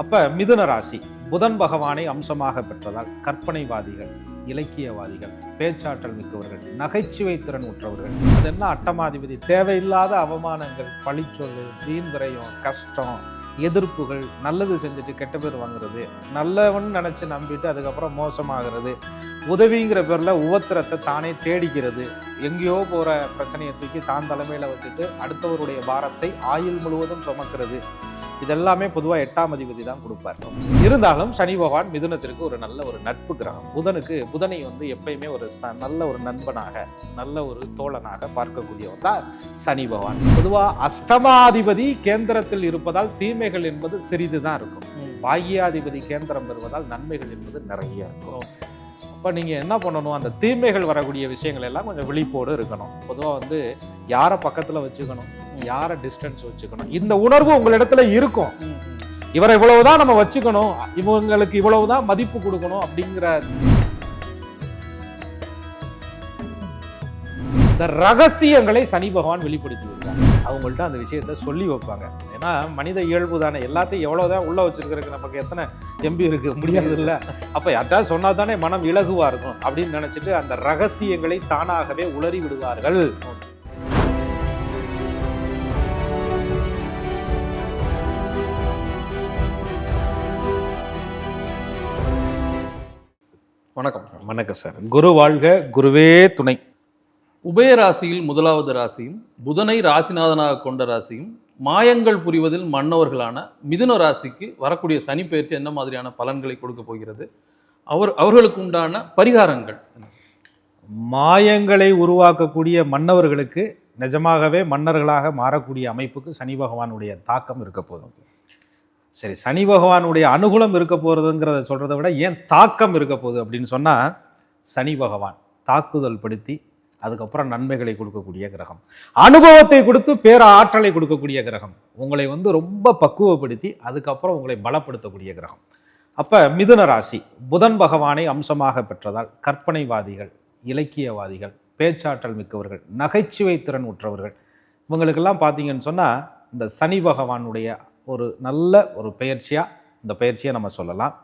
அப்ப மிதுன ராசி புதன் பகவானை அம்சமாக பெற்றதால் கற்பனைவாதிகள் இலக்கியவாதிகள் பேச்சாற்றல் மிக்கவர்கள் நகைச்சுவை திறன் உற்றவர்கள் அது என்ன அட்டமாதிபதி தேவையில்லாத அவமானங்கள் பழிச்சொல்லு வீண் கஷ்டம் எதிர்ப்புகள் நல்லது செஞ்சுட்டு கெட்ட பேர் வாங்குறது நல்லவன் நினச்சி நம்பிட்டு அதுக்கப்புறம் மோசமாகிறது உதவிங்கிற பேரில் உவத்திரத்தை தானே தேடிக்கிறது எங்கேயோ போகிற பிரச்சனையை தூக்கி தான் தலைமையில் வச்சுட்டு அடுத்தவருடைய பாரத்தை ஆயுள் முழுவதும் சுமக்கிறது. இதெல்லாமே பொதுவாக எட்டாம் அதிபதி தான் கொடுப்பார். இருந்தாலும் சனி பகவான் மிதுனத்திற்கு ஒரு நல்ல ஒரு நட்பு கிரகம். புதனுக்கு புதனை வந்து எப்பயுமே ஒரு ச நல்ல ஒரு நண்பனாக நல்ல ஒரு தோழனாக பார்க்கக்கூடியவர் தான் சனி பகவான். பொதுவாக அஷ்டமாதிபதி கேந்திரத்தில் இருப்பதால் தீமைகள் என்பது சிறிது தான் இருக்கும் பாகியாதிபதி கேந்திரம் பெறுவதால் நன்மைகள் என்பது நிறைய இருக்கும். அப்போ நீங்கள் என்ன பண்ணணும்? அந்த தீமைகள் வரக்கூடிய விஷயங்கள் எல்லாம் கொஞ்சம் விழிப்போடு இருக்கணும். பொதுவாக வந்து யாரை பக்கத்தில் வச்சுக்கணும்? யாரை டிஸ்டன்ஸ் வச்சுக்கணும்? இந்த உணர்வு உங்களிடத்துல இருக்கும். இவரை இவ்வளவுதான் நம்ம வச்சுக்கணும். இவங்களுக்கு இவ்வளவுதான் மதிப்பு கொடுக்கணும் அப்படிங்கிற இந்த ரகசியங்களை சனி பகவான் வெளிப்படுத்தி விடுவாங்க அவங்கள்ட்ட அந்த விஷயத்த சொல்லி வைப்பாங்க. ஏன்னா மனித இயல்பு தானே. எல்லாத்தையும் எவ்வளவுதான் உள்ள வச்சிருக்கிறதுக்கு நமக்கு எத்தனை எம்பி இருக்கு? முடியாது இல்ல அப்ப யார்ட்டாவது சொன்னா தானே மனம் இலகுவா இருக்கும் அப்படின்னு நினைச்சிட்டு அந்த ரகசியங்களை தானாகவே உளறி விடுவார்கள். வணக்கம். வணக்கம் சார். குரு வாழ்க குருவே துணை. உபய ராசியில் முதலாவது ராசியும் புதனை ராசிநாதனாக கொண்ட ராசியும் மாயங்கள் புரிவதில் மன்னவர்களான மிதுன ராசிக்கு வரக்கூடிய சனி பயிற்சி என்ன மாதிரியான பலன்களை கொடுக்க போகிறது? அவர் அவர்களுக்கு உண்டான பரிகாரங்கள் மாயங்களை உருவாக்கக்கூடிய மன்னவர்களுக்கு நிஜமாகவே மன்னர்களாக மாறக்கூடிய அமைப்புக்கு சனி பகவானுடைய தாக்கம் இருக்க போதும். சரி சனி பகவானுடைய அனுகூலம் இருக்க போகிறதுங்கிறத சொல்கிறத விட ஏன் தாக்கம் இருக்க போகுது அப்படின்னு சொன்னால் சனி பகவான் தாக்குதல் படுத்தி அதுக்கப்புறம் நன்மைகளை கொடுக்கக்கூடிய கிரகம். அனுபவத்தை கொடுத்து பேர ஆற்றலை கொடுக்கக்கூடிய கிரகம். உங்களை வந்து ரொம்ப பக்குவப்படுத்தி அதுக்கப்புறம் உங்களை பலப்படுத்தக்கூடிய கிரகம். அப்போ மிதுன ராசி புதன் பகவானை அம்சமாக பெற்றதால் கற்பனைவாதிகள் இலக்கியவாதிகள் பேச்சாற்றல் மிக்கவர்கள் நகைச்சுவை திறன் உற்றவர்கள் இவங்களுக்கெல்லாம் பார்த்தீங்கன்னு சொன்னால் இந்த சனி பகவானுடைய ஒரு நல்ல ஒரு பெயர்ச்சியாக இந்த பெயர்ச்சியை நம்ம சொல்லலாம்.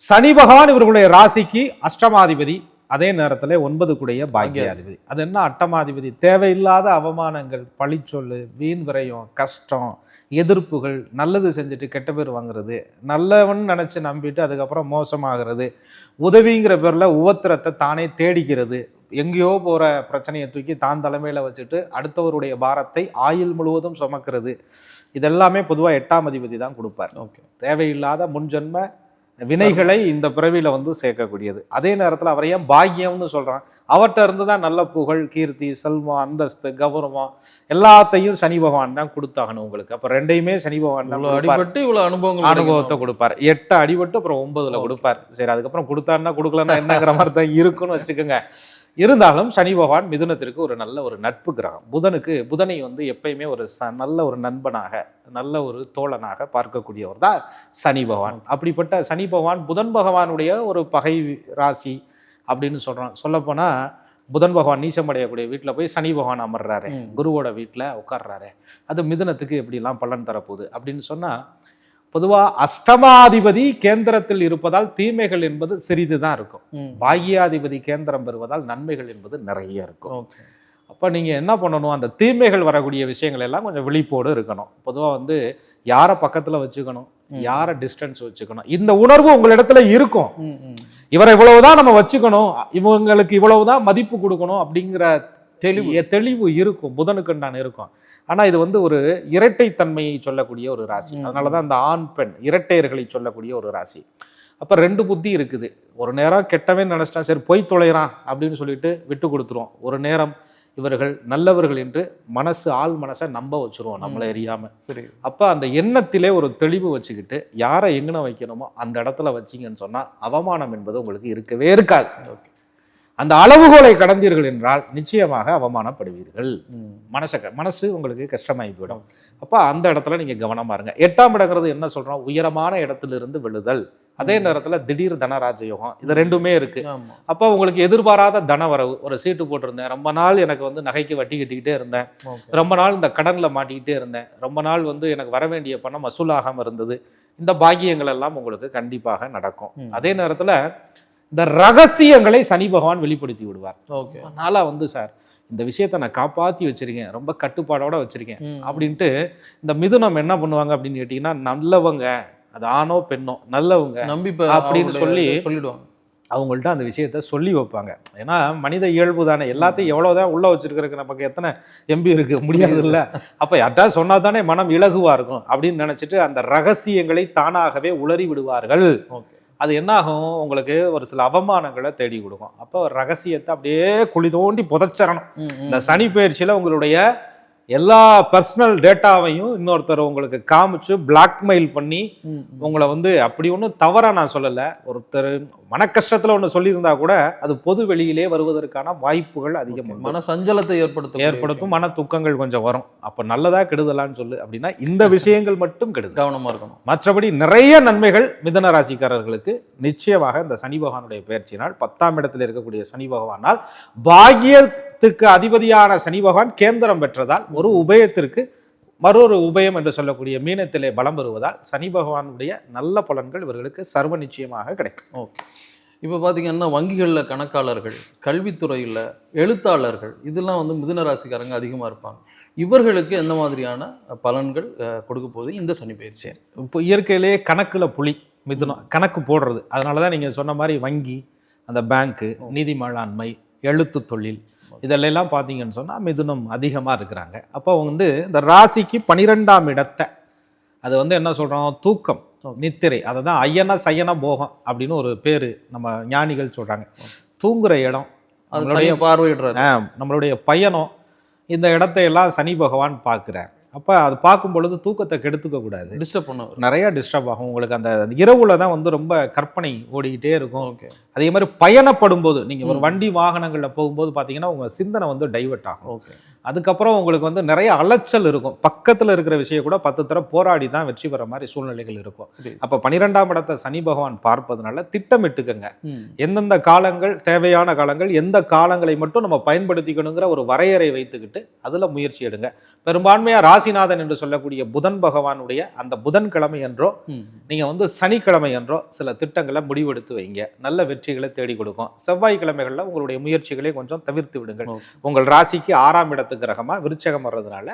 சனி பகவான் இவர்களுடைய ராசிக்கு அஷ்டமாதிபதி அதே நேரத்தில் ஒன்பது கூடைய பாக்கியாதிபதி. அது என்ன அட்டமாதிபதி? தேவையில்லாத அவமானங்கள் பழிச்சொல்லு வீண் விரயம் கஷ்டம் எதிர்ப்புகள் நல்லது செஞ்சுட்டு கெட்ட பேர் வாங்குறது நல்லவன் நினச்சி நம்பிட்டு அதுக்கப்புறம் மோசமாகிறது உதவிங்கிற பேரில் உவத்திரத்தை தானே தேடிக்கிறது எங்கேயோ போகிற பிரச்சனையை தூக்கி தான் தலைமையில் வச்சுட்டு அடுத்தவருடைய பாரத்தை ஆயுள் முழுவதும் சுமக்கிறது. இதெல்லாமே பொதுவாக எட்டாம் அதிபதி தான் கொடுப்பார். ஓகே. தேவையில்லாத முன்ஜென்ம வினைகளை இந்த பிறவியில வந்து சேர்க்கக்கூடியது. அதே நேரத்தில் அவரை ஏன் பாக்கியம்னு சொல்றான்? அவர்கிட்ட இருந்து தான் நல்ல புகழ் கீர்த்தி செல்வம் அந்தஸ்து கௌரவம் எல்லாத்தையும் சனி பகவான் தான் கொடுத்தாகணும் உங்களுக்கு. அப்ப ரெண்டையுமே சனி பகவான் தான். அடிபட்டு இவ்வளவு அனுபவங்கள் அனுபவத்தை கொடுப்பார். எட்டு அடிபட்டு அப்புறம் ஒன்பதுல. கொடுப்பார். சரி அதுக்கப்புறம் கொடுத்தாருன்னா கொடுக்கலன்னா என்னங்கிற மாதிரி தான் இருக்குன்னு வச்சுக்கோங்க. இருந்தாலும் சனி பகவான் மிதுனத்திற்கு ஒரு நல்ல ஒரு நட்பு கிரகம். புதனுக்கு புதனை வந்து எப்பயுமே ஒரு ச நல்ல ஒரு நண்பனாக நல்ல ஒரு தோழனாக பார்க்கக்கூடியவர் தான் சனி பகவான். அப்படிப்பட்ட சனி பகவான் புதன் பகவானுடைய ஒரு பகை ராசி அப்படின்னு சொல்றோம். சொல்லப்போனால் புதன் பகவான் நீச்சமடையக்கூடிய வீட்டில் போய் சனி பகவான் அமர்றாரு. குருவோட வீட்டில் உட்கார்றாரு. அது மிதுனத்துக்கு எப்படிலாம் பலன் தரப்போகுது அப்படின்னு சொன்னால் பொதுவாக அஷ்டமாதிபதி கேந்திரத்தில் இருப்பதால் தீமைகள் என்பது சிறிது தான் இருக்கும். பாகியாதிபதி கேந்திரம் பெறுவதால் நன்மைகள் என்பது நிறைய இருக்கும். அப்போ நீங்கள் என்ன பண்ணணும்? அந்த தீமைகள் வரக்கூடிய விஷயங்கள் எல்லாம் கொஞ்சம் விழிப்போடு இருக்கணும். பொதுவாக வந்து யாரை பக்கத்தில் வச்சுக்கணும். யாரை டிஸ்டன்ஸ் வச்சுக்கணும்? இந்த உணர்வு உங்களிடத்துல இருக்கும். இவரை இவ்வளவுதான் நம்ம வச்சுக்கணும். இவங்களுக்கு இவ்வளவுதான் மதிப்பு கொடுக்கணும் அப்படிங்கிற தெளிவு. தெளிவு தெளிவு இருக்கும். புதனுக்கு நான் இருக்கும். ஆனா இது வந்து ஒரு இரட்டைத்தன்மையை சொல்லக்கூடிய ஒரு ராசி. ம். அதனாலதான் இந்த ஆண் பெண் இரட்டையர்களை சொல்லக்கூடிய ஒரு ராசி. அப்ப ரெண்டு புத்தி இருக்குது. ஒரு நேரம் கெட்டவன் நினைச்சிட்டா சரி பொய் தொலைறான் அப்படின்னு சொல்லிட்டு விட்டு கொடுத்துருவோம். ஒரு நேரம் இவர்கள் நல்லவர்கள் என்று மனசு ஆள் மனசை நம்ப வச்சிருவோம் நம்மளை புரியுது. அப்ப அந்த எண்ணத்திலே ஒரு தெளிவு வச்சுக்கிட்டு யாரை எங்கன வைக்கணுமோ அந்த இடத்துல வச்சீங்கன்னு சொன்னா அவமானம் என்பது உங்களுக்கு இருக்கவே இருக்காது. ஓகே. அந்த அளவுகோலை கடந்தீர்கள் என்றால் நிச்சயமாக அவமானப்படுவீர்கள். மனச மனசு உங்களுக்கு கஷ்டமாகி போயிடும். அப்போ அந்த இடத்துல நீங்க கவனமா இருங்க எட்டாம் இடங்கிறது என்ன சொல்றோம்? உயரமான இடத்திலிருந்து விழுதல். அதே நேரத்துல திடீர் தனராஜ யோகம் இது ரெண்டுமே இருக்கு. ஆமா. அப்போ உங்களுக்கு எதிர்பாராத தன வரவு. ஒரு சீட்டு போட்டிருந்தேன். ரொம்ப நாள் எனக்கு வந்து நகைக்கு வட்டி கட்டிக்கிட்டே இருந்தேன். ரொம்ப நாள் இந்த கடன்ல மாட்டிக்கிட்டே இருந்தேன். ரொம்ப நாள் வந்து எனக்கு வர வேண்டிய பணம் வசூலாகாம இருந்தது. இந்த பாக்கியங்கள் எல்லாம் உங்களுக்கு கண்டிப்பாக நடக்கும். அதே நேரத்துல இந்த ரகசியங்களை சனி பகவான் வெளிப்படுத்தி விடுவார். ஓகே. நாளா வந்து சார் இந்த விஷயத்தை நான் காப்பாத்தி வச்சிருக்கேன் ரொம்ப கட்டுப்பாடோட வச்சிருக்கேன் அப்படின்ட்டு இந்த மிதுனம் என்ன பண்ணுவாங்க அப்படின்னு கேட்டிங்கன்னா நல்லவங்க அது ஆணோ பெண்ணோ நல்லவங்க நம்பி அப்படின்னு சொல்லி சொல்லிடுவாங்க. அவங்கள்ட்ட அந்த விஷயத்த சொல்லி வைப்பாங்க. ஏன்னா மனித இயல்பு தானே எல்லாத்தையும் எவ்வளவுதான் உள்ள வச்சிருக்கிறதுக்கு நமக்கு எத்தனை எம்பி இருக்கு முடியாது. இல்ல அப்ப யார்ட்டா சொன்னா தானே மனம் இலகுவா இருக்கும் அப்படின்னு நினைச்சிட்டு அந்த ரகசியங்களை தானாகவே உளறி விடுவார்கள். ஓகே. அது என்ன ஆகும் உங்களுக்கு ஒரு சில அவமானங்களை தேடி கொடுக்கும். அப்போ ரகசியத்தை அப்படியே குழி தோண்டி புதைச்சரணும் இந்த சனி பயிற்சியில உங்களுடைய எல்லா பர்சனல் டேட்டாவையும் இன்னொருத்தர் உங்களுக்கு காமிச்சு பிளாக்மெயில் பண்ணி உங்களை வந்து அப்படி ஒன்றும் தவறா நான் சொல்லலை. ஒருத்தர் மன கஷ்டத்துல ஒன்று சொல்லியிருந்தா கூட அது பொது வெளியிலே வருவதற்கான வாய்ப்புகள் அதிகம். மன சஞ்சலத்தை ஏற்படுத்த ஏற்படுத்தும் மன துக்கங்கள் கொஞ்சம் வரும். அப்ப நல்லதா கெடுதலான்னு சொல்லு. அப்படின்னா இந்த விஷயங்கள் மட்டும் கெடுதல். கவனமா இருக்கணும். மற்றபடி நிறைய நன்மைகள் மிதன ராசிக்காரர்களுக்கு. நிச்சயமாக இந்த சனி பகவானுடைய பயிற்சியினால் பத்தாம் இடத்தில் இருக்கக்கூடிய சனி பகவானால் பாகியத்துக்கு அதிபதியான சனி பகவான் கேந்திரம் பெற்றதால் ஒரு உபயத்திற்கு மற்றொரு உபயம் என்று சொல்லக்கூடிய மீனத்திலே பலம் பெறுவதால் சனி பகவானுடைய நல்ல பலன்கள் இவர்களுக்கு சர்வ நிச்சயமாக கிடைக்கும். ஓகே. இப்போ பார்த்தீங்கன்னா வங்கிகளில் கணக்காளர்கள் கல்வித்துறையில் எழுத்தாளர்கள் இதெல்லாம் வந்து மிதுன ராசிக்காரங்க அதிகமாக இருப்பாங்க. இவர்களுக்கு எந்த மாதிரியான பலன்கள் கொடுக்க போகுது? இந்த சனி பயிற்சி. இப்போ இயற்கையிலேயே கணக்குல புலி மிதுனம் கணக்கு போடுறது. அதனால தான் நீங்கள் சொன்ன மாதிரி வங்கி அந்த பேங்க்கு நிதி மேலாண்மை எழுத்து தொழில் இதெல்லாம் பார்த்தீங்கன்னு சொன்னால் மிதுனம் அதிகமாக இருக்கிறாங்க. அப்போ வந்து இந்த ராசிக்கு பனிரெண்டாம் இடத்தை அது வந்து என்ன சொல்கிறோம் தூக்கம் நித்திரை அதை தான் ஐயன சயன போகம் அப்படின்னு ஒரு பேர் நம்ம ஞானிகள் சொல்கிறாங்க தூங்குற இடம் அது நம்மளுடைய சனி பார்வையிடுறாரு. ஆ, நம்மளுடைய பையனும் இந்த இடத்தையெல்லாம் சனி பகவான் பார்க்குறார். அப்போ அது பார்க்கும் பொழுது தூக்கத்தை கெடுத்துக்க கூடாது. டிஸ்டர்ப் பண்ணவர். நிறைய டிஸ்டர்ப் ஆகும். உங்களுக்கு அந்த இரவுல தான் வந்து ரொம்ப கற்பனை ஓடிக்கிட்டே இருக்கும். ஓகே அதே மாதிரி பயணப்படும் போது நீங்க ஒரு. வண்டி வாகனங்கள்ல போகும்போது பாத்தீங்கன்னா உங்க சிந்தனை வந்து டைவர்ட் ஆகும். ஓகே. அதுக்கப்புறம் உங்களுக்கு வந்து நிறைய அலைச்சல் இருக்கும். பக்கத்துல இருக்கிற விஷயம் கூட பத்து தடவை போராடி தான் வெற்றி பெற மாதிரி சூழ்நிலைகள் இருக்கும். அப்ப பன்னிரெண்டாம் இடத்தை சனி பகவான் பார்ப்பதனால திட்டமிட்டுக்கங்க. எந்தெந்த காலங்கள் தேவையான காலங்கள் எந்த காலங்களை மட்டும் நம்ம பயன்படுத்திக்கணுங்கிற ஒரு வரையறை வைத்துக்கிட்டு அதுல முயற்சி எடுங்க. பெரும்பான்மையா ராசிநாதன் என்று சொல்லக்கூடிய புதன் பகவானுடைய அந்த புதன்கிழமை என்றோ ம். நீங்க வந்து சனிக்கிழமை என்றோ சில திட்டங்களை முடிவெடுத்து வைங்க. நல்ல வெற்றிகளை தேடி கொடுக்கும். செவ்வாய்க்கிழமைகள்ல உங்களுடைய முயற்சிகளை கொஞ்சம் தவிர்த்து விடுங்கள். உங்கள் ராசிக்கு ஆறாம் இடத்து கிரகமா விருச்சகம் வர்றதுனால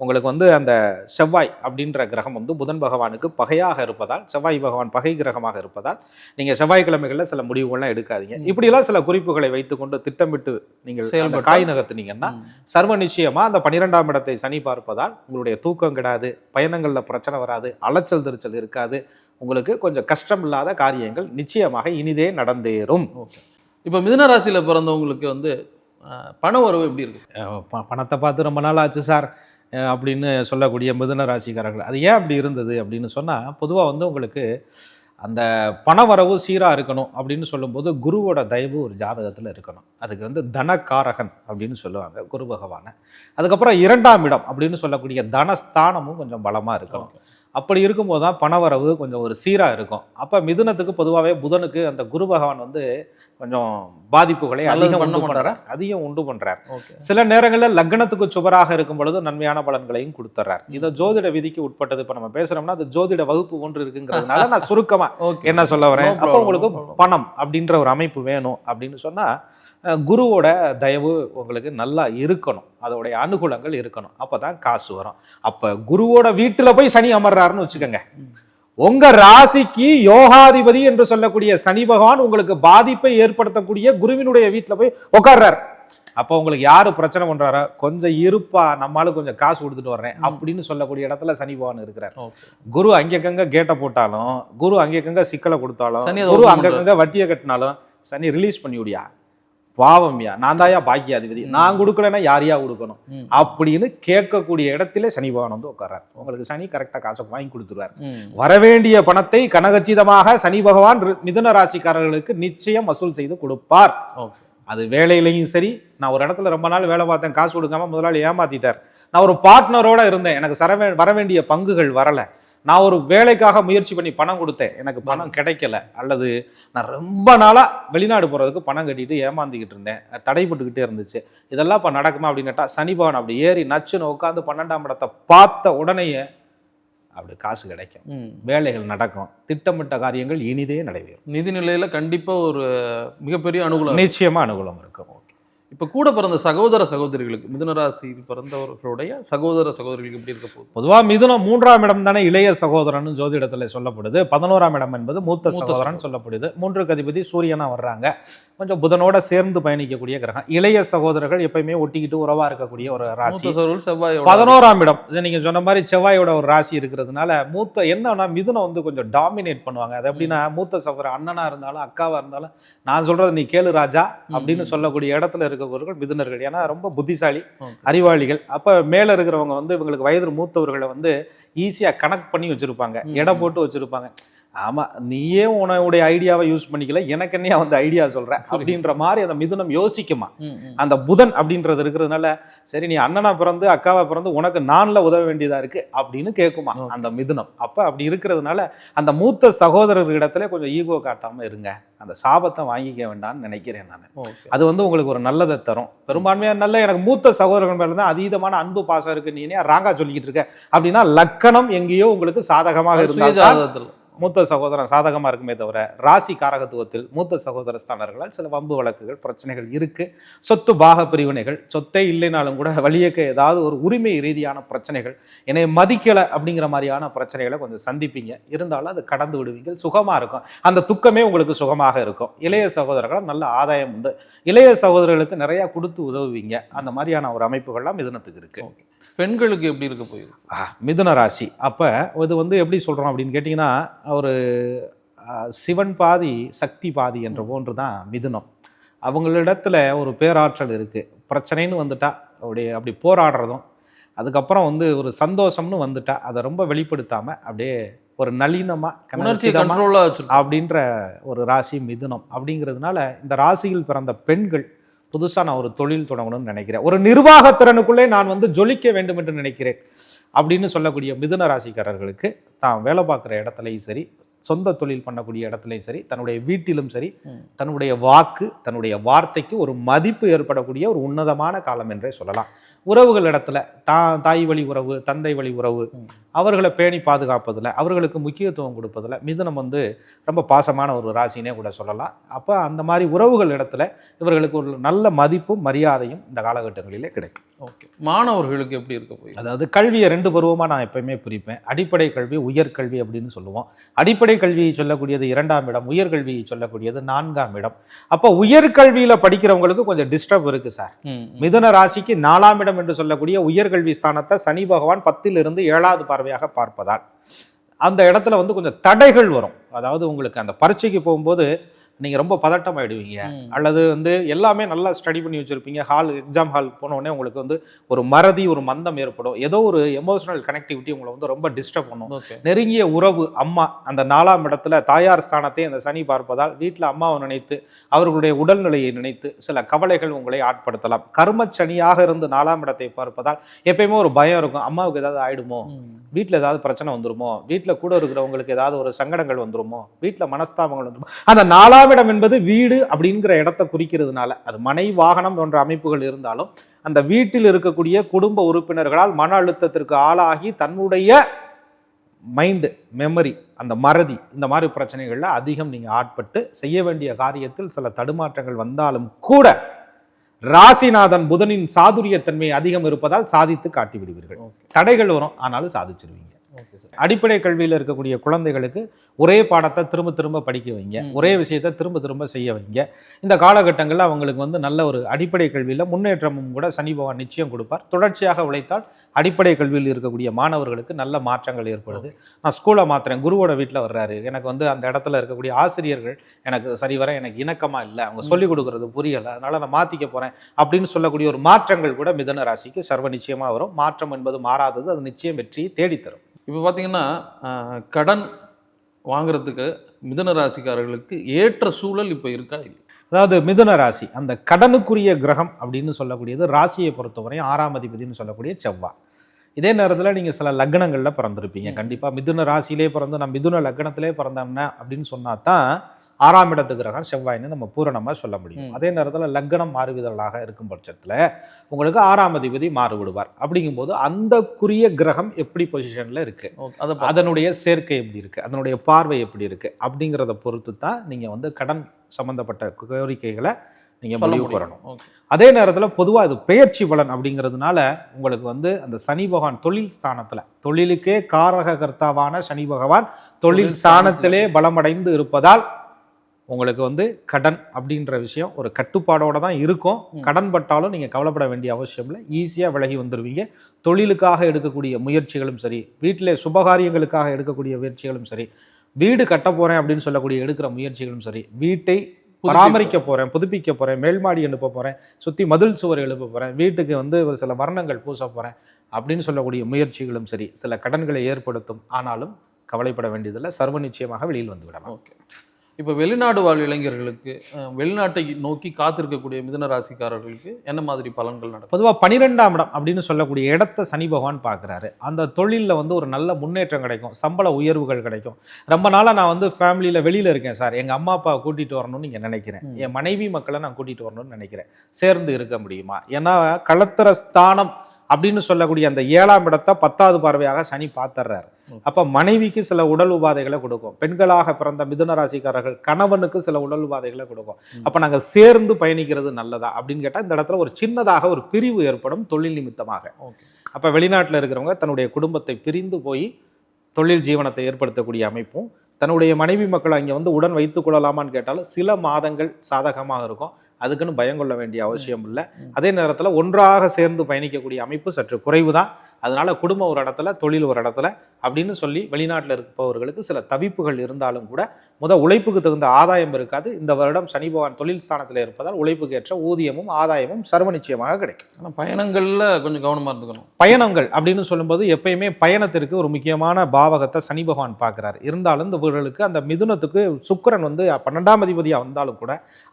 உங்களுக்கு வந்து அந்த செவ்வாய் அப்படின்ற கிரகம் வந்து புதன் பகவானுக்கு பகையாக இருப்பதால் செவ்வாய் பகவான் பகை கிரகமாக இருப்பதால் நீங்க செவ்வாய்க்கிழமைகள்ல சில முடிவுகள்லாம் எடுக்காதீங்க. ம். இப்படியெல்லாம் சில குறிப்புகளை வைத்துக்கொண்டு திட்டமிட்டு நீங்கள் காய் நகர்த்துனீங்கன்னா. சர்வ நிச்சயமா அந்த பன்னிரெண்டாம் இடத்தை சனி பார்ப்பதால் உங்களுடைய தூக்கம் கெடாது பயணங்கள்ல பிரச்சனை வராது அலைச்சல் திருச்சல் இருக்காது உங்களுக்கு கொஞ்சம் கஷ்டம் இல்லாத காரியங்கள் நிச்சயமாக இனிதே நடந்தேறும். இப்போ மிதுன ராசியில பிறந்தவங்களுக்கு வந்து பண வரவு எப்படி இருக்கு? பணத்தை பார்த்து ரொம்ப நாள் ஆச்சு சார் அப்படின்னு சொல்லக்கூடிய மிதுன ராசிக்காரர்கள். அது ஏன் அப்படி இருந்தது அப்படின்னு சொன்னால் பொதுவாக வந்து உங்களுக்கு அந்த பணவரவு சீராக இருக்கணும் அப்படின்னு சொல்லும்போது குருவோட தயவு ஒரு ஜாதகத்தில் இருக்கணும். அதுக்கு வந்து தனகாரகன் அப்படின்னு சொல்லுவாங்க குரு பகவானை. அதுக்கப்புறம் இரண்டாம் இடம் அப்படின்னு சொல்லக்கூடிய தனஸ்தானமும் கொஞ்சம் பலமாக இருக்கணும். அப்படி இருக்கும்போது தான் பணவரவு கொஞ்சம் ஒரு சீராக இருக்கும். அப்போ மிதுனத்துக்கு பொதுவாகவே புதனுக்கு அந்த குரு பகவான் வந்து கொஞ்சம் பாதிப்புகளை அதிகம் உண்டு? பண்ணுறார் அதிகம் உண்டு பண்ணுறார் சில நேரங்களில் லக்னத்துக்கு சுபராக இருக்கும் பொழுது நன்மையான பலன்களையும் கொடுத்துட்றார் இதை ஜோதிட விதிக்கு உட்பட்டது. இப்போ நம்ம பேசுறோம்னா அது ஜோதிட வகுப்பு ஒன்று இருக்குங்கிறதுனால நான் சுருக்கமா ஓகே. என்ன சொல்ல வரேன்? அப்போ உங்களுக்கு. பணம் அப்படின்ற ஒரு அமைப்பு வேணும் அப்படின்னு சொன்னா அஹ், குருவோட தயவு உங்களுக்கு நல்லா இருக்கணும். அதோடைய அனுகூலங்கள் இருக்கணும். அப்பதான் காசு வரும். அப்ப குருவோட வீட்டுல போய் சனி அமர்றாருன்னு வச்சுக்கோங்க. உங்க ராசிக்கு யோகாதிபதி என்று சொல்லக்கூடிய சனி பகவான் உங்களுக்கு பாதிப்பை ஏற்படுத்தக்கூடிய குருவினுடைய வீட்டுல போய் உட்கார்றாரு அப்போ உங்களுக்கு யாரு பிரச்சனை பண்றாரோ கொஞ்சம் இருப்பா நம்மளால கொஞ்சம் காசு கொடுத்துட்டு வர்றேன் அப்படின்னு சொல்லக்கூடிய இடத்துல சனி பகவான் இருக்கிறார். குரு அங்கக்கங்க கேட்டை போட்டாலும் குரு அங்கக்கங்க சிக்கலை கொடுத்தாலும் குரு அங்கக்கங்க வட்டியை கட்டினாலும் சனி ரிலீஸ் பண்ணி விடியா பாவம்யா நான் தாயா பாக்கியாதிபதி. நான் கொடுக்கலன்னா யாரையா கொடுக்கணும். அப்படின்னு கேட்கக்கூடிய இடத்துல சனி பகவான் வந்து உட்கார்றார். உங்களுக்கு சனி கரெக்டா காசை வாங்கி கொடுத்துருவார். வரவேண்டிய பணத்தை கனகச்சிதமாக சனி பகவான் மிதுன ராசிக்காரர்களுக்கு நிச்சயம் வசூல் செய்து கொடுப்பார். அது வேலையிலையும் சரி நான் ஒரு இடத்துல ரொம்ப நாள் வேலை பார்த்தேன் காசு கொடுக்காம முதலாளி ஏமாத்திட்டார். நான் ஒரு பார்ட்னரோட இருந்தேன் எனக்கு சரவே வர வேண்டிய பங்குகள் வரல. நான் ஒரு வேலைக்காக முயற்சி பண்ணி பணம் கொடுத்தேன். எனக்கு பணம் கிடைக்கல. அல்லது நான் ரொம்ப நாளா வெளிநாடு போறதுக்கு பணம் கட்டிட்டு ஏமாந்திக்கிட்டு இருந்தேன். தடைப்பட்டுக்கிட்டே இருந்துச்சு. இதெல்லாம் இப்போ நடக்குமா அப்படின்னு கேட்டா சனி பகவான் அப்படி ஏறி நச்சுன்னு உட்காந்து பன்னெண்டாம் இடத்தை பார்த்த உடனேயே அப்படி காசு கிடைக்கும். வேலைகள் நடக்கும். திட்டமிட்ட காரியங்கள் இனிதே நடைபெறும். நிதி நிலையில கண்டிப்பா ஒரு மிகப்பெரிய அனுகூலம் நிச்சயமா அனுகூலம் இருக்கும். இப்ப கூட பிறந்த சகோதர சகோதரிகளுக்கு மிதுன ராசியில் பிறந்தவர்களுடைய சகோதர சகோதரிகளுக்கு எப்படி இருக்க போகுது? பொதுவா மிதுனம் மூன்றாம் இடம் தானே இளைய சகோதரன் ஜோதிடத்துல சொல்லப்படுது. பதினோராம் இடம் என்பது மூத்த சகோதரன் சொல்லப்படுது. மூன்றுக்கு அதிபதி சூரியனா வர்றாங்க. கொஞ்சம் புதனோட சேர்ந்து பயணிக்கக்கூடிய கிரகம். இளைய சகோதரர்கள் எப்பயுமே ஒட்டிக்கிட்டு உறவா இருக்கக்கூடிய ஒரு ராசி. செவ்வாய் பதினோராம் இடம். இது நீங்க சொன்ன மாதிரி செவ்வாயோட ஒரு ராசி இருக்கிறதுனால மூத்த என்னன்னா மிதுனம் வந்து கொஞ்சம் டாமினேட் பண்ணுவாங்க. அது எப்படின்னா மூத்த சகோதரர் அண்ணனா இருந்தாலும் அக்காவா இருந்தாலும் நான் சொல்றது நீ கேளு ராஜா அப்படின்னு சொல்லக்கூடிய இடத்துல இருக்கக்கூடியவர்கள் மிதுனர்கள் ஏன்னா ரொம்ப புத்திசாலி. அறிவாளிகள் அப்ப மேல இருக்கிறவங்க வந்து இவங்களுக்கு வயது மூத்தவர்களை வந்து ஈஸியா கனெக்ட் பண்ணி வச்சிருப்பாங்க. எடை போட்டு வச்சிருப்பாங்க ஆமா நீயே உன்னுடைய ஐடியாவை யூஸ் பண்ணிக்கல எனக்கு என்னையா வந்து ஐடியா சொல்ற? அப்படின்ற மாதிரி அந்த மிதுனம் யோசிக்குமா. அந்த புதன் அப்படின்றது இருக்கிறதுனால சரி நீ அண்ணனா பிறந்து அக்காவா பிறந்து உனக்கு நான்ல உதவ வேண்டியதா இருக்கு அப்படின்னு கேட்குமா. அந்த மிதுனம். அப்ப அப்படி இருக்கிறதுனால அந்த மூத்த சகோதரர் இடத்துல கொஞ்சம் ஈகோ காட்டாம இருங்க. அந்த சாபத்தை வாங்கிக்க வேண்டாம்னு நினைக்கிறேன் நான். அது வந்து உங்களுக்கு ஒரு நல்லதை தரும். பெரும்பான்மையா நல்ல எனக்கு மூத்த சகோதரர்கள் மேல தான் அதீதமான அன்பு பாசம் இருக்கு. நீ ராங்கா சொல்லிக்கிட்டு இருக்க? அப்படின்னா லக்கணம் எங்கேயோ உங்களுக்கு சாதகமாக இருந்தால் மூத்த சகோதரன் சாதகமாக இருக்குமே தவிர ராசி காரகத்துவத்தில் மூத்த சகோதர ஸ்தானர்களால் சில வம்பு வழக்குகள் பிரச்சனைகள் இருக்குது சொத்து பாக பிரிவினைகள் சொத்தே இல்லைனாலும் கூட வழியக்க ஏதாவது ஒரு உரிமை ரீதியான பிரச்சனைகள் என்னை மதிக்கலை அப்படிங்கிற மாதிரியான பிரச்சனைகளை கொஞ்சம் சந்திப்பீங்க. இருந்தாலும் அது கடந்து விடுவீங்க சுகமாக இருக்கும். அந்த துக்கமே உங்களுக்கு சுகமாக இருக்கும். இளைய சகோதரர்கள் நல்ல ஆதாயம் உண்டு. இளைய சகோதரர்களுக்கு நிறையா கொடுத்து உதவுவீங்க. அந்த மாதிரியான ஒரு அமைப்புகள்லாம் இருக்குது ஓகே. பெண்களுக்கு எப்படி இருக்க ஆ, மிதுன ராசி. அப்போ இது வந்து எப்படி சொல்கிறோம் அப்படின்னு கேட்டிங்கன்னா ஒரு சிவன் பாதி சக்தி பாதி என்ற போன்று தான் மிதுனம். அவங்களிடத்துல ஒரு பேராற்றல் இருக்குது பிரச்சனைன்னு வந்துட்டா அப்படியே அப்படி போராடுறதும் அதுக்கப்புறம் வந்து ஒரு சந்தோஷம்னு வந்துட்டா அதை ரொம்ப வெளிப்படுத்தாமல் அப்படியே ஒரு நளினமாக வச்சிருக்கோம். அப்படின்ற ஒரு ராசி மிதுனம். அப்படிங்கிறதுனால இந்த ராசியில் பிறந்த பெண்கள் புதுசாக நான் ஒரு தொழில் தொடங்கணும்னு நினைக்கிறேன். ஒரு நிர்வாகத்திறனுக்குள்ளே நான் வந்து ஜொலிக்க வேண்டும் என்று நினைக்கிறேன். அப்படின்னு சொல்லக்கூடிய மிதுன ராசிக்காரர்களுக்கு தான் வேலை பார்க்குற இடத்துலையும் சரி சொந்த தொழில் பண்ணக்கூடிய இடத்துலையும் சரி தன்னுடைய வீட்டிலும் சரி. தன்னுடைய வாக்கு தன்னுடைய வார்த்தைக்கு ஒரு மதிப்பு ஏற்படக்கூடிய ஒரு உன்னதமான காலம் என்றே சொல்லலாம். உறவுகள் இடத்துல தா தாய் வழி உறவு தந்தை வழி உறவு அவர்களை பேணி பாதுகாப்பதில் அவர்களுக்கு முக்கியத்துவம் கொடுப்பதில் மிதுனம் வந்து ரொம்ப பாசமான ஒரு ராசினே கூட சொல்லலாம். அப்போ அந்த மாதிரி உறவுகள் இடத்துல இவர்களுக்கு ஒரு நல்ல மதிப்பும் மரியாதையும் இந்த காலகட்டங்களிலே கிடைக்கும். ஓகே. மாணவர்களுக்கு எப்படி இருக்க போகுது? அதாவது கல்வியை ரெண்டு பருவமாக நான் எப்பயுமே பிரிப்பேன். அடிப்படை கல்வி உயர்கல்வி அப்படின்னு சொல்லுவோம். அடிப்படை கல்வியை சொல்லக்கூடியது இரண்டாம் இடம் உயர்கல்வியை சொல்லக்கூடியது நான்காம் இடம். அப்போ உயர்கல்வியில் படிக்கிறவங்களுக்கு கொஞ்சம் டிஸ்டர்ப் இருக்குது சார். மிதுன ராசிக்கு நாலாம் இடம் என்று சொல்லக்கூடிய உயர்கல்வி ஸ்தானத்தை சனி பகவான் பத்தில் இருந்து ஏழாவது பார்வையாக பார்ப்பதால் அந்த இடத்துல வந்து கொஞ்சம் தடைகள் வரும். அதாவது உங்களுக்கு அந்த பரீட்சைக்கு போகும்போது நீங்கள் ரொம்ப பதட்டமாயிடுவீங்க. ம். அல்லது வந்து எல்லாமே நல்லா ஸ்டடி பண்ணி வச்சுருப்பீங்க. ஹால் எக்ஸாம் ஹால் போன உடனே உங்களுக்கு வந்து ஒரு மறதி ஒரு மந்தம் ஏற்படும். ஏதோ ஒரு எமோஷனல் கனெக்டிவிட்டி உங்களை வந்து ரொம்ப டிஸ்டர்ப் பண்ணும். நெருங்கிய உறவு அம்மா அந்த நாலாம் இடத்துல தாயார் ஸ்தானத்தை அந்த சனி பார்ப்பதால் வீட்டில் அம்மாவை நினைத்து அவர்களுடைய உடல்நிலையை நினைத்து சில கவலைகள் உங்களை ஆட்படுத்தலாம். கர்ம சனியாக இருந்து நாலாம் இடத்தை பார்ப்பதால் எப்பயுமே ஒரு பயம் இருக்கும். அம்மாவுக்கு ஏதாவது ஆயிடுமோ. வீட்டில் ஏதாவது பிரச்சனை வந்துருமோ? வீட்டில் கூட இருக்கிறவங்களுக்கு ஏதாவது ஒரு சங்கடங்கள் வந்துருமோ? வீட்டில் மனஸ்தாபங்கள் வந்துருமோ? அந்த நாலாம் இடம் என்பது வீடு அப்படிங்கிற இடத்த குறிக்கிறதுனால அது மனை வாகனம் போன்ற அமைப்புகள் இருந்தாலும் அந்த வீட்டில் இருக்கக்கூடிய குடும்ப உறுப்பினர்களால் மன அழுத்தத்திற்கு ஆளாகி தன்னுடைய மைண்டு மெமரி அந்த மறதி இந்த மாதிரி பிரச்சனைகளில் அதிகம் நீங்கள் ஆட்பட்டு செய்ய வேண்டிய காரியத்தில் சில தடுமாற்றங்கள் வந்தாலும் கூட ராசிநாதன் புதனின் சாதுரியத்தன்மை அதிகம் இருப்பதால் சாதித்து காட்டி விடுவீர்கள் தடைகள் வரும் ஆனாலும் சாதிச்சிருவீங்க. அடிப்படை கல்வியில் இருக்கக்கூடிய குழந்தைகளுக்கு ஒரே பாடத்தை திரும்ப திரும்ப படிக்க வைங்க. ஒரே விஷயத்தை திரும்ப திரும்ப செய்ய வைங்க. இந்த காலகட்டங்களில் அவங்களுக்கு வந்து நல்ல ஒரு அடிப்படை கல்வியில் முன்னேற்றமும் கூட சனி பகவான் நிச்சயம் கொடுப்பார். தொடர்ச்சியாக உழைத்தால் அடிப்படை கல்வியில் இருக்கக்கூடிய மாணவர்களுக்கு நல்ல மாற்றங்கள் ஏற்படுது. நான் ஸ்கூலை மாத்துறேன். குருவோட வீட்டில் வர்றாரு. எனக்கு வந்து அந்த இடத்துல இருக்கக்கூடிய ஆசிரியர்கள் எனக்கு சரிவர எனக்கு இணக்கமாக இல்லை. அவங்க சொல்லிக் கொடுக்கறது புரியலை. அதனால நான் மாற்றிக்க போகிறேன் அப்படின்னு சொல்லக்கூடிய ஒரு மாற்றங்கள் கூட மிதன ராசிக்கு சர்வ நிச்சயமாக வரும். மாற்றம் என்பது மாறாதது. அது நிச்சயம் வெற்றியை தேடித்தரும். இப்போ பார்த்தீங்கன்னா கடன் வாங்குறதுக்கு மிதுன ராசிக்காரர்களுக்கு ஏற்ற சூழல் இப்போ இருக்கா இல்லை அதாவது மிதுன ராசி அந்த கடனுக்குரிய கிரகம் அப்படின்னு சொல்லக்கூடியது ராசியை பொறுத்தவரை ஆறாம் அதிபதினு சொல்லக்கூடிய செவ்வாய் இதே நேரத்தில் நீங்கள் சில லக்னங்களில் பிறந்திருப்பீங்க. கண்டிப்பாக மிதுன ராசியிலே பிறந்து நான் மிதுன லக்னத்திலே பிறந்தோம்னா அப்படின்னு சொன்னா தான் ஆறாம் இடத்து கிரகம் செவ்வாய்ன்னு நம்ம பூரணமாக சொல்ல முடியும். அதே நேரத்தில் லக்னம் மாறுவிதழாக இருக்கும் பட்சத்தில் உங்களுக்கு ஆறாம் அதிபதி மாறுவிடுவார். அப்படிங்கும்போது அந்தக்குரிய கிரகம் எப்படி பொசிஷனில் இருக்கு? ஓகே அதை பா- அதனுடைய சேர்க்கை எப்படி இருக்கு? அதனுடைய பார்வை எப்படி இருக்கு? அப்படிங்கிறத பொறுத்து தான் நீங்க வந்து கடன் சம்பந்தப்பட்ட கோரிக்கைகளை நீங்க சொல்ல முடிவு ஓகே. அதே நேரத்தில் பொதுவாக இது பெயர்ச்சி பலன் அப்படிங்கிறதுனால உங்களுக்கு வந்து அந்த சனி பகவான் தொழில் ஸ்தானத்தில் தொழிலுக்கே காரக கர்த்தாவான சனி பகவான் தொழில் ஸ்தானத்திலே பலமடைந்து இருப்பதால் உங்களுக்கு வந்து கடன் அப்படின்ற விஷயம் ஒரு கட்டுப்பாடோட தான் இருக்கும். கடன் பட்டாலும் நீங்கள் கவலைப்பட வேண்டிய அவசியம் இல்லை. ஈஸியாக விலகி வந்துடுவீங்க தொழிலுக்காக எடுக்கக்கூடிய முயற்சிகளும் சரி வீட்டிலே சுபகாரியங்களுக்காக எடுக்கக்கூடிய முயற்சிகளும் சரி வீடு கட்ட போகிறேன் அப்படின்னு சொல்லக்கூடிய எடுக்கிற முயற்சிகளும் சரி வீட்டை பராமரிக்க போகிறேன் புதுப்பிக்க போகிறேன் மேல்மாடி எழுப்ப போகிறேன் சுற்றி மதில் சுவர் எழுப்ப போகிறேன் வீட்டுக்கு வந்து ஒரு சில வர்ணங்கள் பூச போகிறேன் அப்படின்னு சொல்லக்கூடிய முயற்சிகளும் சரி சில கடன்களை ஏற்படுத்தும். ஆனாலும் கவலைப்பட வேண்டியதில்லை. சர்வ நிச்சயமாக வெளியில் வந்து விடலாம். ஓகே. இப்போ வெளிநாடு வாழ் இளைஞர்களுக்கு வெளிநாட்டை நோக்கி காத்திருக்கக்கூடிய மிதுன ராசிக்காரர்களுக்கு என்ன மாதிரி பலன்கள் நடக்கும்? பொதுவாக பனிரெண்டாம் இடம் அப்படின்னு சொல்லக்கூடிய இடத்த சனி பகவான் பார்க்குறாரு. அந்த தொழிலில் வந்து ஒரு நல்ல முன்னேற்றம் கிடைக்கும் சம்பள உயர்வுகள் கிடைக்கும். ரொம்ப நாளாக நான் வந்து ஃபேமிலியில் வெளியில் இருக்கேன் சார். எங்கள் அம்மா அப்பா கூட்டிகிட்டு வரணும்னு நீங்கள் நினைக்கிறேன். என் மனைவி மக்களை நான் கூட்டிகிட்டு வரணும்னு நினைக்கிறேன். சேர்ந்து இருக்க முடியுமா? ஏன்னா களத்திர ஸ்தானம் அப்படின்னு சொல்லக்கூடிய அந்த ஏழாம் இடத்தை பத்தாவது பார்வையாக சனி பார்த்துறாரு ம். அப்போ மனைவிக்கு சில உடல் உபாதைகளை கொடுக்கும். பெண்களாக பிறந்த மிதுன ராசிக்காரர்கள் கணவனுக்கு சில உடல் உபாதைகளை கொடுக்கும். அப்போ நாங்கள் சேர்ந்து பயணிக்கிறது நல்லதா? அப்படின்னு கேட்டால் இந்த இடத்துல ஒரு சின்னதாக ஒரு பிரிவு ஏற்படும் தொழில் நிமித்தமாக. அப்போ வெளிநாட்டில் இருக்கிறவங்க தன்னுடைய குடும்பத்தை பிரிந்து போய் தொழில் ஜீவனத்தை ஏற்படுத்தக்கூடிய அமைப்பும் தன்னுடைய மனைவி மக்களை அங்கே வந்து உடன் வைத்துக் கொள்ளலாமான்னு கேட்டாலும் சில மாதங்கள் சாதகமாக இருக்கும். அதுக்குன்னு பயம் கொள்ள வேண்டிய அவசியம் இல்லை. அதே நேரத்தில் ஒன்றாக சேர்ந்து பயணிக்கக்கூடிய அமைப்பு சற்று குறைவு தான் அதனால குடும்பம் ஒரு இடத்துல தொழில் ஒரு இடத்துல அப்படின்னு சொல்லி வெளிநாட்டில் இருப்பவர்களுக்கு சில தவிப்புகள் இருந்தாலும் கூட முத உழைப்புக்கு தகுந்த ஆதாயம் இருக்காது. இந்த வருடம் சனி பகவான் தொழில் ஸ்தானத்தில் இருப்பதால் உழைப்புக்கு ஏற்ற ஊதியமும் ஆதாயமும் சர்வ நிச்சயமாக கிடைக்கும். ஆனால் பயணங்களில் கொஞ்சம் கவனமாக இருந்துக்கணும். பயணங்கள் அப்படின்னு சொல்லும்போது எப்பயுமே பயணத்திற்கு ஒரு முக்கியமான பாவகத்தை சனி பகவான் பார்க்குறாரு. இருந்தாலும் இந்த இவர்களுக்கு அந்த மிதுனத்துக்கு சுக்கிரன் வந்து பன்னெண்டாம் அதிபதியாக வந்தாலும் கூட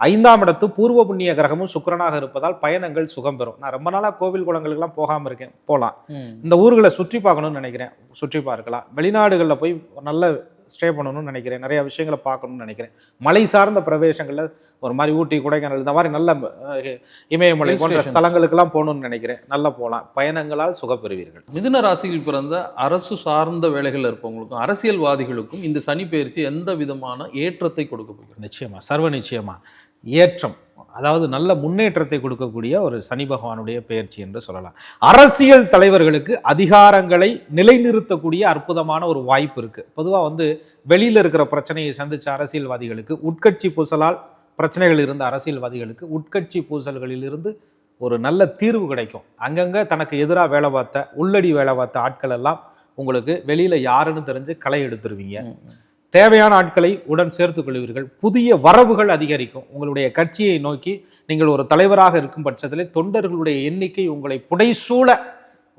ஐந்தாம் இடத்து பூர்வ புண்ணிய கிரகமும் சுக்கிரனாக இருப்பதால் பயணங்கள் சுகம் பெறும். நான் ரொம்ப நாளாக கோவில் குளங்களுக்கெல்லாம் போகாமல் இருக்கேன். போகலாம் இந்த ஊர்களை சுற்றி பார்க்கணும்னு நினைக்கிறேன். சுற்றி பார்க்கலாம் வெளிநாடுகளில் போய் நல்ல ஸ்டே பண்ணணும்னு நினைக்கிறேன். நிறைய விஷயங்களை பார்க்கணும்னு நினைக்கிறேன். மலை சார்ந்த பிரவேசங்களில் ஒரு மாதிரி ஊட்டி கொடைக்கானல் இந்த மாதிரி நல்ல இமயமலை போன்ற. ஸ்தலங்களுக்கெல்லாம் போகணும்னு நினைக்கிறேன். நல்லா போகலாம். பயணங்களால் சுகப்பெறுவீர்கள். மிதுன ராசியில் பிறந்த அரசு சார்ந்த வேலைகள் இருப்பவங்களுக்கும் அரசியல்வாதிகளுக்கும் இந்த சனி பயிற்சி எந்த விதமான ஏற்றத்தை கொடுக்க போகிறது? நிச்சயமா. சர்வ நிச்சயமா. ஏற்றம். அதாவது நல்ல முன்னேற்றத்தை கொடுக்கக்கூடிய ஒரு சனி பகவானுடைய பெயர்ச்சி என்று சொல்லலாம். அரசியல் தலைவர்களுக்கு அதிகாரங்களை நிலைநிறுத்தக்கூடிய அற்புதமான ஒரு வாய்ப்பு இருக்கு. பொதுவாக வந்து வெளியில் இருக்கிற பிரச்சனையை சந்திச்ச அரசியல்வாதிகளுக்கு உட்கட்சி பூசலால் பிரச்சனைகள் இருந்த அரசியல்வாதிகளுக்கு உட்கட்சி பூசல்களிலிருந்து ஒரு நல்ல தீர்வு கிடைக்கும். அங்கங்கே தனக்கு எதிராக வேலை பார்த்த உள்ளடி வேலை பார்த்த ஆட்கள் எல்லாம் உங்களுக்கு வெளியில யாருன்னு தெரிஞ்சு களை எடுத்துருவீங்க. தேவையான ஆட்களை உடன் சேர்த்துக் கொள்வீர்கள். புதிய வரவுகள் அதிகரிக்கும். உங்களுடைய கட்சியை நோக்கி நீங்கள் ஒரு தலைவராக இருக்கும் பட்சத்தில் தொண்டர்களுடைய எண்ணிக்கை உங்களை புடைசூழ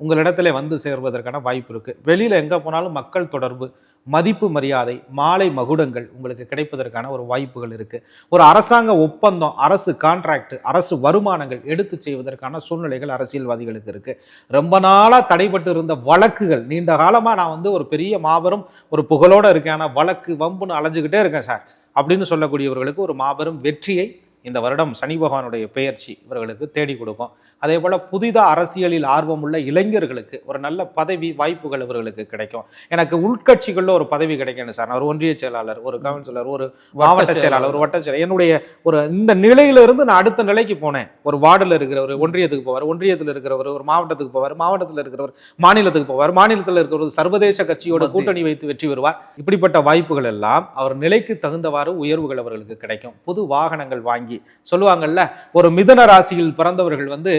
உங்களிடத்துல வந்து சேர்வதற்கான வாய்ப்பு இருக்குது வெளியில் எங்கே போனாலும் மக்கள் தொடர்பு. மதிப்பு மரியாதை மாலை மகுடங்கள் உங்களுக்கு கிடைப்பதற்கான ஒரு வாய்ப்புகள் இருக்குது ஒரு அரசாங்க ஒப்பந்தம் அரசு கான்ட்ராக்ட் அரசு வருமானங்கள் எடுத்து செய்வதற்கான சூழ்நிலைகள் அரசியல்வாதிகளுக்கு இருக்குது ரொம்ப நாளாக தடைபட்டு இருந்த வழக்குகள் நீண்ட காலமாக நான் வந்து ஒரு பெரிய மாபெரும் ஒரு புகழோட இருக்கேன். ஆனால் வழக்கு வம்புன்னு அலைஞ்சுக்கிட்டே இருக்கேன் சார். அப்படின்னு சொல்லக்கூடியவர்களுக்கு ஒரு மாபெரும் வெற்றியை இந்த வருடம் சனி பகவானுடைய பெயர்ச்சி இவர்களுக்கு தேடி கொடுக்கும். அதே போல புதிதா அரசியலில் ஆர்வமுள்ள இளைஞர்களுக்கு ஒரு நல்ல பதவி வாய்ப்புகள் இவர்களுக்கு கிடைக்கும். எனக்கு உள்கட்சிகளில் ஒரு பதவி கிடைக்கணும் சார். நான் ஒரு ஒன்றிய செயலாளர் ஒரு கவுன்சிலர் ஒரு மாவட்ட செயலாளர். ஒரு வட்ட செயலாளர். என்னுடைய ஒரு இந்த நிலையிலிருந்து நான் அடுத்த நிலைக்கு போனேன். ஒரு வார்டில் இருக்கிறவர் ஒன்றியத்துக்கு போவார் ஒன்றியத்தில் இருக்கிறவர் ஒரு மாவட்டத்துக்கு போவார் மாவட்டத்தில் இருக்கிறவர் மாநிலத்துக்கு போவார் மாநிலத்தில் இருக்கிறவர் சர்வதேச கட்சியோட. கூட்டணி வைத்து வெற்றி பெறுவார். இப்படிப்பட்ட வாய்ப்புகள் எல்லாம் அவர் நிலைக்கு தகுந்தவாறு உயர்வுகள் அவர்களுக்கு கிடைக்கும். புது வாகனங்கள் வாங்கி சொல்லுவாங்கல்ல ஒரு மிதுன ராசியில் பிறந்தவர்கள் வந்து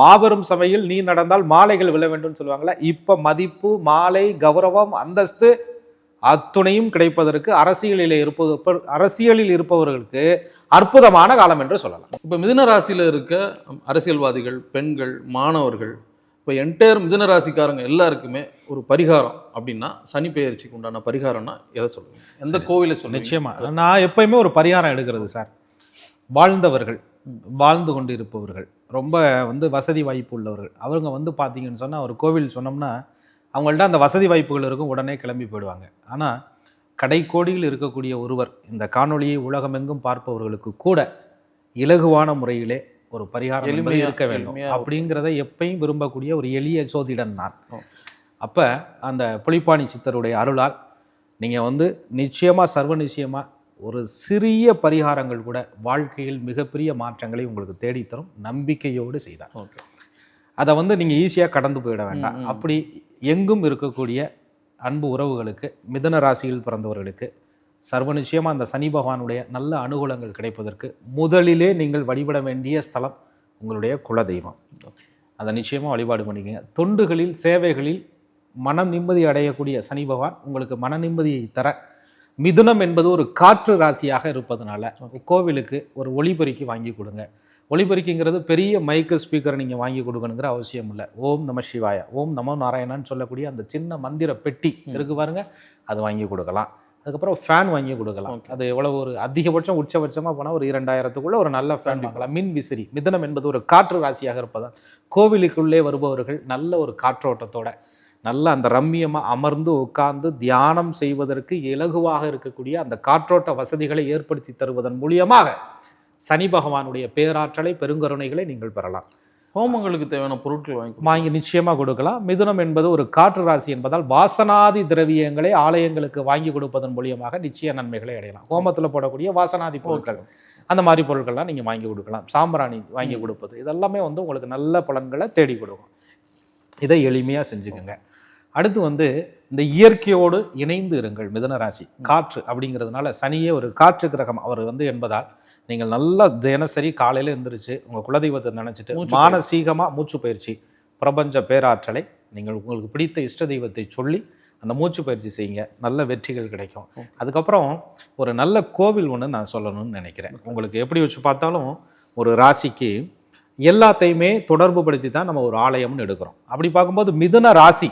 மாபெரும் சபையில் நீ நடந்தால் மாலைகள் விழ வேண்டும் சொல்லுவாங்கல்ல? இப்ப மதிப்பு மாலை கௌரவம் அந்தஸ்து அத்துணையும் கிடைப்பதற்கு அரசியலில் இருப்பது அரசியலில் இருப்பவர்களுக்கு அற்புதமான காலம் என்று சொல்லலாம். இப்போ மிதுன ராசியில் இருக்க அரசியல்வாதிகள் பெண்கள் மாணவர்கள் இப்போ என்டையர் மிதுன ராசிக்காரங்க எல்லாருக்குமே ஒரு பரிகாரம் அப்படின்னா சனி பெயர்ச்சிக்கு உண்டான பரிகாரம்னா எதை சொல்லுங்க எந்த கோவிலை சொல்லுங்க நிச்சயமா. நான் எப்பயுமே ஒரு பரிகாரம் எடுக்கிறது சார். வாழ்ந்தவர்கள் வாழ்ந்து கொண்டு இருப்பவர்கள் ரொம்ப வந்து வசதி வாய்ப்பு உள்ளவர்கள். அவங்க வந்து பார்த்தீங்கன்னு சொன்னால் ஒரு கோவில் சொன்னோம்னா அவங்கள்ட்ட அந்த வசதி வாய்ப்புகள் இருக்கும் உடனே கிளம்பி போயிடுவாங்க. ஆனால் கடைக்கோடியில் இருக்கக்கூடிய ஒருவர் இந்த காணொளியை உலகமெங்கும் பார்ப்பவர்களுக்கு கூட இலகுவான முறையிலே ஒரு பரிகாரம் என்பது எளிமையா- இருக்க வேண்டும். அப்படிங்கிறத எப்பயும் விரும்பக்கூடிய ஒரு எளிய சோதிடன் நான். அப்போ அந்த புலிப்பாணி சித்தருடைய அருளால் நீங்கள் வந்து நிச்சயமாக சர்வ நிச்சயமாக ஒரு சிறிய பரிகாரங்கள் கூட வாழ்க்கையில் மிகப்பெரிய மாற்றங்களை உங்களுக்கு தேடித்தரும். நம்பிக்கையோடு செய்தார் ஓகே. அதை வந்து நீங்கள் ஈஸியாக கடந்து போயிட வேண்டாம். அப்படி எங்கும் இருக்கக்கூடிய அன்பு உறவுகளுக்கு மிதுன ராசியில் பிறந்தவர்களுக்கு சர்வ நிச்சயமாக அந்த சனி பகவானுடைய நல்ல அனுகூலங்கள் கிடைப்பதற்கு முதலிலே நீங்கள் வழிபட வேண்டிய ஸ்தலம் உங்களுடைய குலதெய்வம். அதை நிச்சயமாக வழிபாடு பண்ணிக்கங்க. தொண்டுகளில் சேவைகளில் மன நிம்மதி அடையக்கூடிய சனி பகவான் உங்களுக்கு மன நிம்மதியை தர மிதுனம் என்பது ஒரு காற்று ராசியாக இருப்பதனால கோவிலுக்கு ஒரு ஒளிபெருக்கி வாங்கி கொடுங்க. ஒளிபெருக்கிங்கிறது பெரிய மைக்கு ஸ்பீக்கர் நீங்கள் வாங்கி கொடுக்கணுங்கிற அவசியம் இல்லை. ஓம் நம சிவாய. ஓம் நமோ நாராயணான்னு சொல்லக்கூடிய அந்த சின்ன மந்திர பெட்டி இருக்கு பாருங்க. அது வாங்கி கொடுக்கலாம். அதுக்கப்புறம் ஃபேன் வாங்கி கொடுக்கலாம். அது எவ்வளவு ஒரு அதிகபட்சம் உச்சபட்சமாக போனால் ஒரு இரண்டாயிரத்துக்குள்ள ஒரு நல்ல ஃபேன் வாங்கலாம். மின் விசிறி. மிதுனம் என்பது ஒரு காற்று ராசியாக இருப்பதால் கோவிலுக்குள்ளே வருபவர்கள் நல்ல ஒரு காற்றோட்டத்தோட நல்ல அந்த ரம்மியமாக அமர்ந்து உட்கார்ந்து தியானம் செய்வதற்கு இலகுவாக இருக்கக்கூடிய அந்த காற்றோட்ட வசதிகளை ஏற்படுத்தி தருவதன் மூலியமாக சனி பகவானுடைய பேராற்றலை பெருங்கருணைகளை நீங்கள் பெறலாம். ஹோமங்களுக்கு தேவையான பொருட்கள் வாங்கி வாங்கி நிச்சயமாக கொடுக்கலாம். மிதுனம் என்பது ஒரு காற்று ராசி என்பதால் வாசனாதி திரவியங்களை ஆலயங்களுக்கு வாங்கி கொடுப்பதன் மூலியமாக நிச்சய நன்மைகளை அடையலாம். ஹோமத்தில் போடக்கூடிய வாசனாதி பொருட்கள் அந்த மாதிரி பொருட்கள்லாம் நீங்கள் வாங்கி கொடுக்கலாம். சாம்பிராணி வாங்கி கொடுப்பது இதெல்லாமே வந்து உங்களுக்கு நல்ல பலன்களை தேடி கொடுக்கும். இதை எளிமையாக செஞ்சுக்கோங்க. அடுத்து வந்து இந்த இயற்கையோடு இணைந்து இருங்கள் மிதுன ராசி. காற்று அப்படிங்கிறதுனால சனியே ஒரு காற்று கிரகம் அவர் வந்து என்பதால் நீங்கள் நல்லா தினசரி காலையில் எந்திரிச்சு உங்கள் குலதெய்வத்தை நினச்சிட்டு மானசீகமாக மூச்சு பயிற்சி பிரபஞ்ச பேராற்றலை நீங்கள் உங்களுக்கு பிடித்த இஷ்ட தெய்வத்தை சொல்லி அந்த மூச்சு பயிற்சி செய்யுங்க. நல்ல வெற்றிகள் கிடைக்கும். அதுக்கப்புறம் ஒரு நல்ல கோவில் ஒன்று நான் சொல்லணும்னு நினைக்கிறேன். உங்களுக்கு எப்படி வச்சு பார்த்தாலும் ஒரு ராசிக்கு எல்லாத்தையுமே தொடர்பு படுத்தி தான் நம்ம ஒரு ஆலயம்னு எடுக்கிறோம். அப்படி பார்க்கும்போது மிதுன ராசி.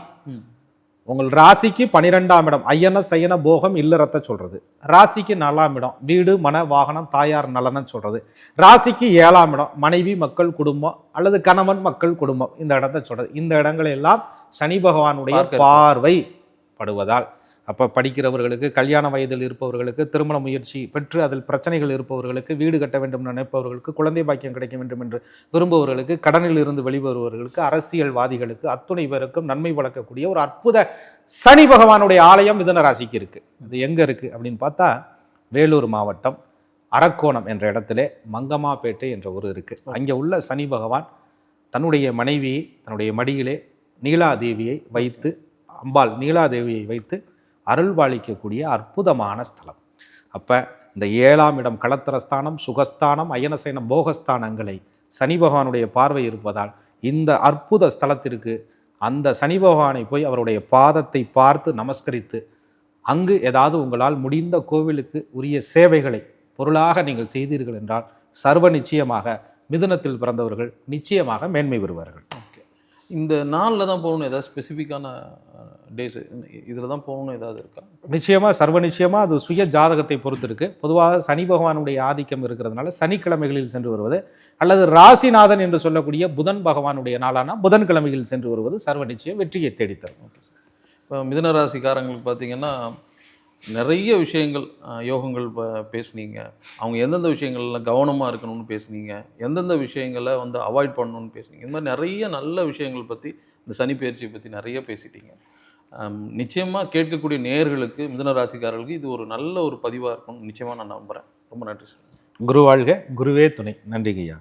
உங்கள் ராசிக்கு பனிரெண்டாம் இடம். ஐயன சயன போகம் இல்லறத்தை சொல்றது. ராசிக்கு நாலாம் இடம். வீடு மன வாகனம் தாயார் நலன்னு சொல்றது. ராசிக்கு ஏழாம் இடம். மனைவி மக்கள் குடும்பம் அல்லது கணவன் மக்கள் குடும்பம். இந்த இடத்தை சொல்றது. இந்த இடங்கள் எல்லாம் சனி பகவானுடைய பார்வை படுவதால். அப்போ படிக்கிறவர்களுக்கு கல்யாண வயதில் இருப்பவர்களுக்கு திருமண முயற்சி பெற்று அதில் பிரச்சனைகள் இருப்பவர்களுக்கு வீடு கட்ட வேண்டும் நினைப்பவர்களுக்கு குழந்தை பாக்கியம் கிடைக்க வேண்டும் என்று விரும்புபவர்களுக்கு கடனில் இருந்து வெளிவருபவர்களுக்கு அரசியல்வாதிகளுக்கு அத்துணை பேருக்கும் நன்மை வளர்க்கக்கூடிய ஒரு அற்புத சனி பகவானுடைய ஆலயம் மிதன ராசிக்கு இருக்குது அது எங்கே இருக்குது அப்படின்னு பார்த்தா வேலூர் மாவட்டம் அரக்கோணம் என்ற இடத்துல மங்கம்மாப்பேட்டை என்ற ஊர் இருக்குது அங்கே உள்ள சனி பகவான் தன்னுடைய மனைவியை தன்னுடைய மடியிலே நீலாதேவியை வைத்து அம்பாள் நீலாதேவியை வைத்து அருள்வாளிக்கக்கூடிய அற்புதமான ஸ்தலம். அப்போ இந்த ஏழாம் இடம் களத்திரஸ்தானம் சுகஸ்தானம் அயனசைன போகஸ்தானங்களை சனி பகவானுடைய பார்வை இருப்பதால் இந்த அற்புத ஸ்தலத்திற்கு அந்த சனி பகவானை போய் அவருடைய பாதத்தை பார்த்து நமஸ்கரித்து அங்கு ஏதாவது உங்களால் முடிந்த கோவிலுக்கு உரிய சேவைகளை பொருளாக நீங்கள் செய்தீர்கள் என்றால் சர்வ நிச்சயமாக மிதுனத்தில் பிறந்தவர்கள் நிச்சயமாக மேன்மை பெறுவார்கள். இந்த நாளில் தான் போகணும் ஏதாவது ஸ்பெசிஃபிக்கான டேஸ் இதில் தான் போகணும் ஏதாவது இருக்கா? நிச்சயமா சர்வ நிச்சயமா அது சுய ஜாதகத்தை பொறுத்து இருக்கு பொதுவாக சனி பகவானுடைய ஆதிக்கம் இருக்கிறதுனால சனிக்கிழமைகளில் சென்று வருவது அல்லது ராசிநாதன் என்று சொல்லக்கூடிய புதன் பகவானுடைய நாளான புதன்கிழமைகளில் சென்று வருவது சர்வ நிச்சயம் வெற்றியை தேடித்தரும். இப்போ மிதுன ராசிக்காரங்களுக்கு பார்த்தீங்கன்னா நிறைய விஷயங்கள் யோகங்கள் ப- பேசுனீங்க. அவங்க எந்தெந்த விஷயங்களில் கவனமாக இருக்கணும்னு பேசுனீங்க. எந்தெந்த விஷயங்களை வந்து அவாய்ட் பண்ணணும்னு பேசுனீங்க. இந்த மாதிரி நிறைய நல்ல விஷயங்கள் பற்றி இந்த சனி பயிற்சியை பற்றி நிறைய பேசிட்டீங்க. நிச்சயமாக கேட்கக்கூடிய நேர்களுக்கு மிதன ராசிக்காரர்களுக்கு இது ஒரு நல்ல ஒரு பதிவாக இருக்கும்னு நிச்சயமாக நான் நம்புகிறேன் ரொம்ப நன்றி சார். குரு வாழ்க குருவே துணை. நன்றிங்கய்யா.